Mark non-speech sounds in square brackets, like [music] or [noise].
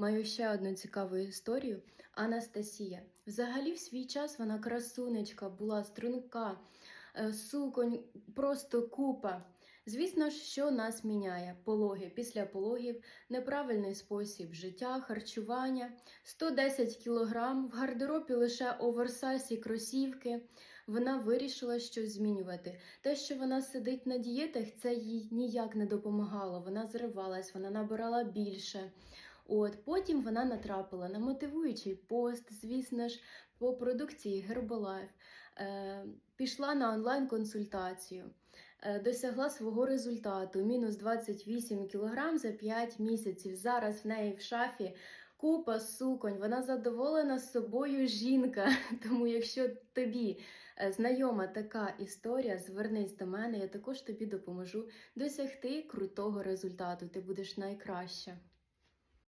Маю ще одну цікаву історію. Анастасія. Взагалі, в свій час вона красунечка, була струнка, е, суконь, просто купа. Звісно ж, що нас міняє? Пологи після пологів, неправильний спосіб життя, харчування, 110 кілограм, в гардеробі лише оверсайз і кросівки. Вона вирішила щось змінювати. Те, що вона сидить на дієтах, це їй ніяк не допомагало. Вона зривалась, вона набирала більше. От потім вона натрапила на мотивуючий пост, звісно ж, по продукції Herbalife. Е, пішла на онлайн-консультацію, е, досягла свого результату мінус 28 кг за 5 місяців. Зараз в неї в шафі купа суконь. Вона задоволена собою жінка. [laughs] Тому, якщо тобі е, знайома така історія, звернись до мене, я також тобі допоможу досягти крутого результату. Ти будеш найкраща.